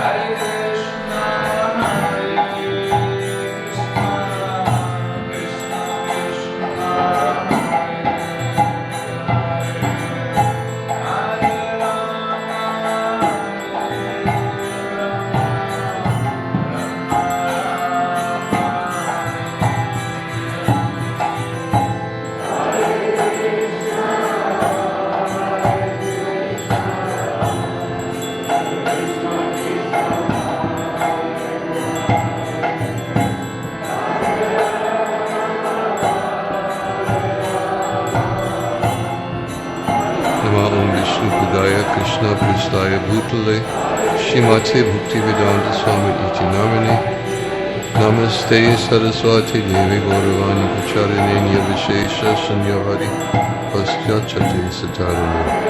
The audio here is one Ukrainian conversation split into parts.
Hare Krishna Pristaya Bhutale Shimate Bhaktivedanta Swami Iti Namane Namaste Saraswati Devi Gauravani Pacharine Nirvishesha Sanyavadi Paschachate Satarane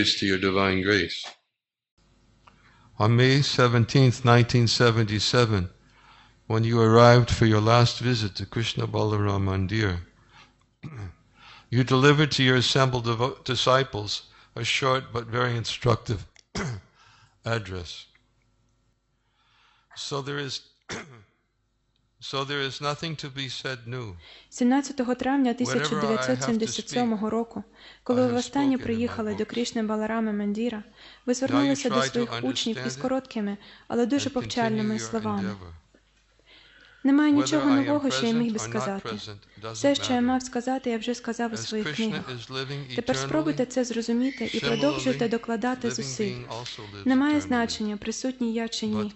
Glories to your divine grace. On May 17th, 1977, when you arrived for your last visit to Krishna Balaram Mandir, you delivered to your assembled devo- disciples a short but very instructive address. So there is 17 травня 1977 року, коли ви востаннє приїхали до Крішни Баларами Мандіра, ви звернулися до своїх учнів із короткими, але дуже повчальними словами. Немає нічого нового, що я міг би сказати. Все, що я мав сказати, я вже сказав у своїх книгах. Тепер спробуйте це зрозуміти і продовжуйте докладати зусиль. Немає значення, присутній я чи ні.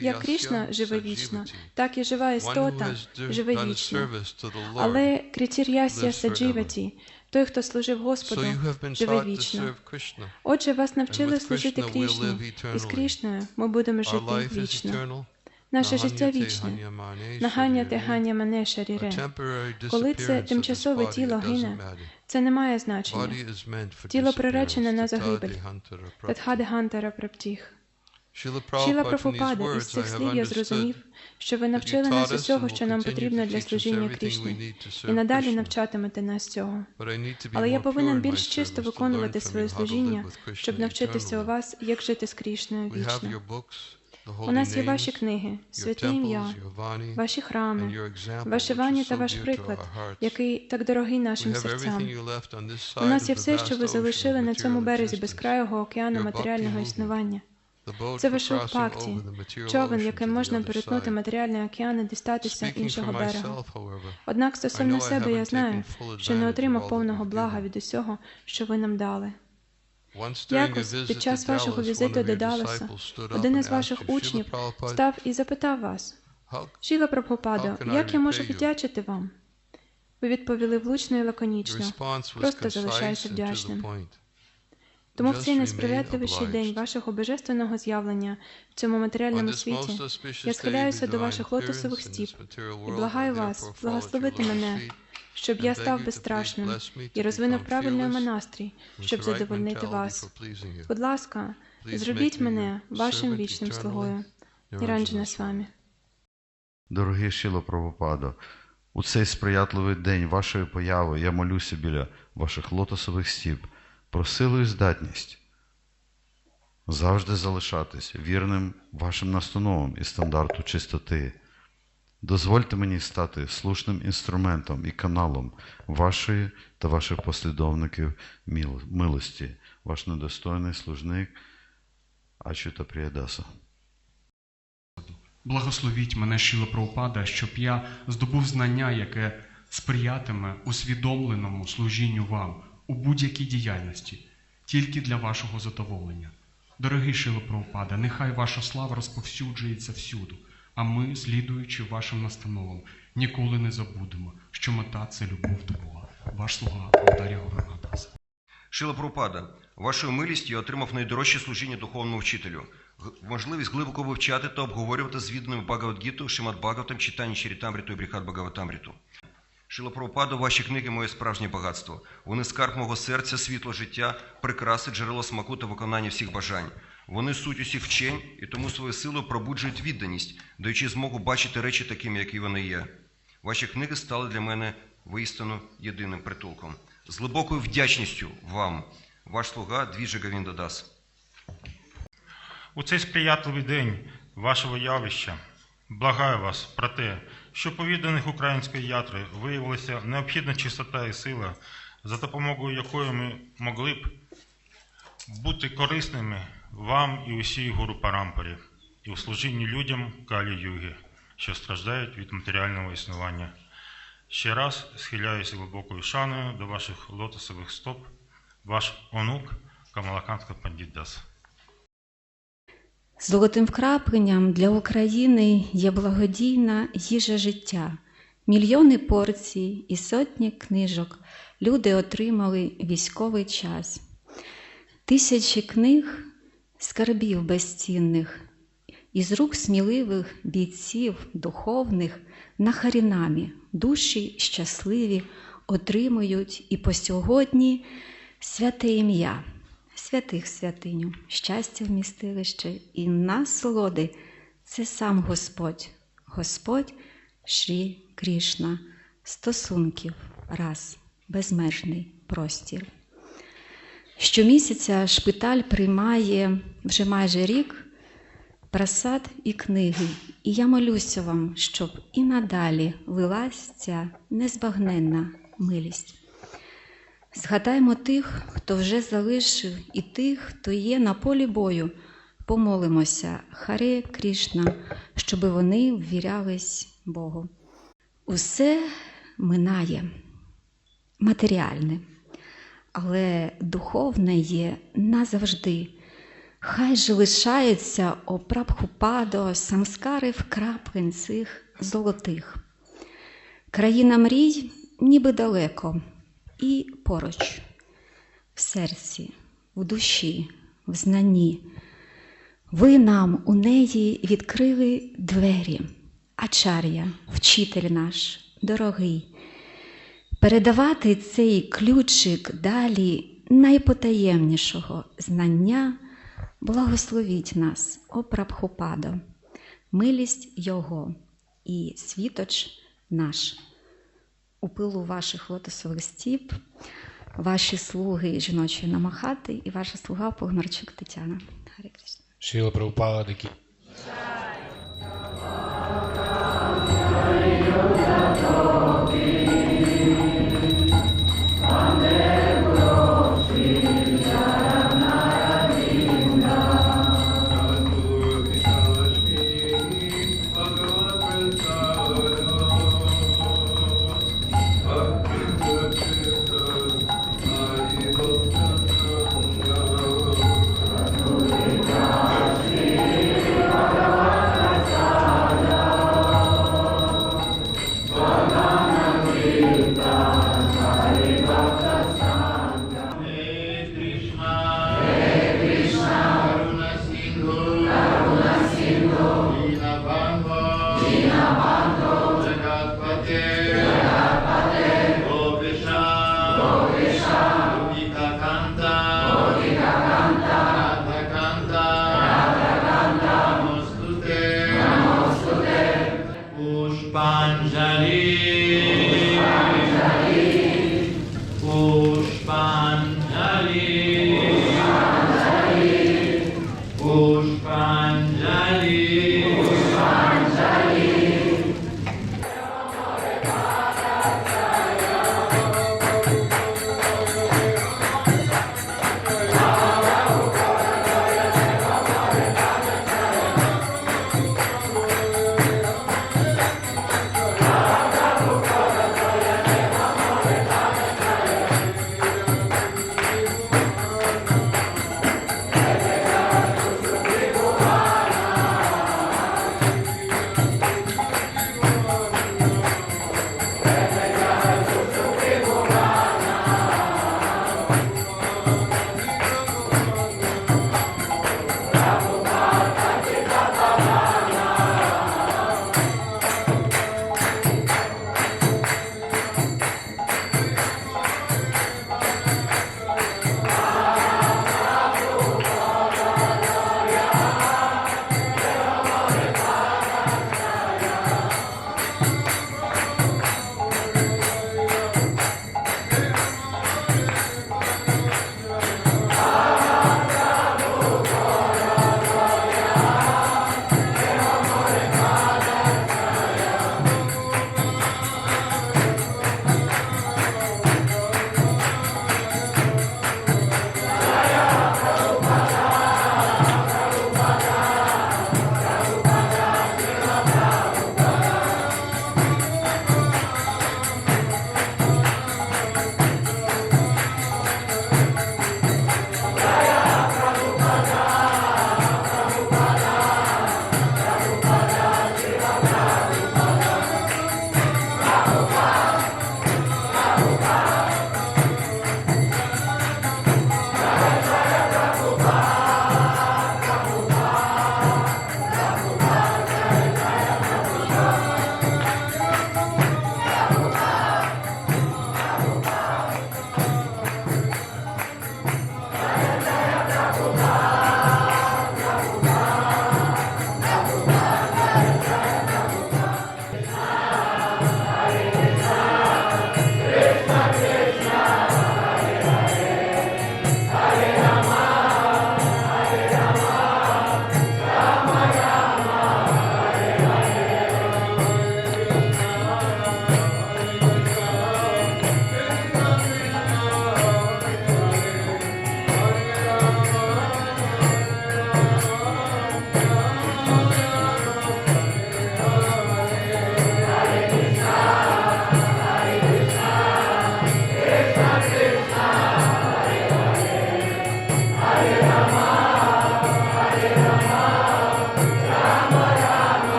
Як Крішна живе вічно, так і жива істота живе вічно. Але lives саджіваті, той, хто служив Господу, живе вічно. Отже, вас навчили служити Крішні, і з. Крішною ми будемо жити вічно. Наше життя вічне. Нагання тиганя мене шаріре. Коли це тимчасове тіло гине. Це не має значення. Тіло приречене на загибель. Татхаде Гантара Праптіх. Шіла Прабхупада, із цих слів я зрозумів, що ви навчили нас усього, що нам потрібно для служіння Крішні, і надалі навчатимете нас цього. Але я повинен більш чисто виконувати своє служіння, щоб навчитися у вас, як жити з Крішною вічно. У нас є ваші книги, святе ім'я, ваші храми, ваше вані та ваш приклад, який так дорогий нашим серцям. У нас є все, що ви залишили на цьому березі безкрайого океану матеріального існування. Це вишук пакті, човен, яким можна перетнути матеріальний океан і дістатися іншого берега. Однак стосовно себе я знаю, що не отримав повного блага від усього, що ви нам дали. Якось під час вашого візиту до Далласа один із ваших учнів став і запитав вас, Шіла Прабхупадо, як я можу віддячити вам? Ви відповіли влучно і лаконічно. Просто залишайся вдячним. Тому в цей remain несприятливіший день вашого божественного з'явлення в цьому матеріальному світі я схиляюся до ваших лотосових стіп і благаю вас благословити мене, щоб я став безстрашним і розвинув правильний монастрій, щоб задовольнити вас. Будь ласка, зробіть мене вашим вічним слугою. Ніранджена з вами. Дорогий Шіло Прабхупадо, у цей сприятливий день вашої появи я молюся біля ваших лотосових стіп про силу і здатність завжди залишатись вірним вашим настановам і стандарту чистоти. Дозвольте мені стати слушним інструментом і каналом вашої та ваших послідовників милості, ваш недостойний служник Ачута Пріядаса. Благословіть мене, Шіла Прабхупада, щоб я здобув знання, яке сприятиме усвідомленому служінню вам у будь-якій діяльності, тільки для вашого задоволення. Дорогий Шило Прабхупада, нехай ваша слава розповсюджується всюду, а ми, слідуючи вашим настановам, ніколи не забудемо, що мета це любов до Бога. Ваш слуга Андарія Гурнадаса. Шила Прабхупада, вашою милістю я отримав найдорожче служіння духовному вчителю. Можливість глибоко вивчати та обговорювати з відданими Багавадгіту, Шимат Бхагаватам, читання Чарітамріту і Бріхат Бхагаватамріту. Шила Прабхупада, ваші книги моє справжнє багатство. Вони скарб мого серця, світло життя, прикраси, джерело смаку та виконання всіх бажань. Вони суть усіх вчень і тому своєю силою пробуджують відданість, даючи змогу бачити речі такими, які вони є. Ваші книги стали для мене воістину єдиним притулком. З глибокою вдячністю вам, ваш слуга Двіжа Гавінда Дас. У цей сприятливий день вашого явища благаю вас про те, що по відданих української ятри виявилася необхідна чистота і сила, за допомогою якої ми могли б бути корисними вам і усій гуру Парампарі, і у служінні людям Калі Юги, що страждають від матеріального існування. Ще раз схиляюся глибокою шаною до ваших лотосових стоп, ваш онук Камалакантка Пандіддас. Золотим вкрапленням для України є благодійна їжа життя. Мільйони порцій і сотні книжок люди отримали військовий час. Тисячі книг, скарбів безцінних, із рук сміливих бійців духовних на харінамі душі щасливі отримують і по сьогодні святе ім'я святих святиню, щастя вмістилище і насолоди. Це сам Господь, Господь Шрі Крішна, стосунків раз, безмежний простір. Щомісяця шпиталь приймає вже майже рік просад і книги, і я молюся вам, щоб і надалі лилась ця незбагненна милість. Згадаймо тих, хто вже залишив, і тих, хто є на полі бою. Помолимося, Харе Крішна, щоб вони ввірялись Богу. Усе минає матеріальне, але духовне є назавжди. Хай же лишається о прабхупадо самскари вкраплень цих золотих. Країна мрій ніби далеко і поруч, в серці, в душі, в знанні. Ви нам у неї відкрили двері, Ачар'я, вчитель наш, дорогий. Передавати цей ключик далі найпотаємнішого знання, благословіть нас, о Прабхупадо, милість Його і світоч наш. У пилу ваших лотосових стіп, ваші слуги жіночої намахати і ваша слуга Погнарчук Тетяна.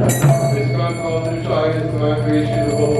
This God called through Christ, the creation of the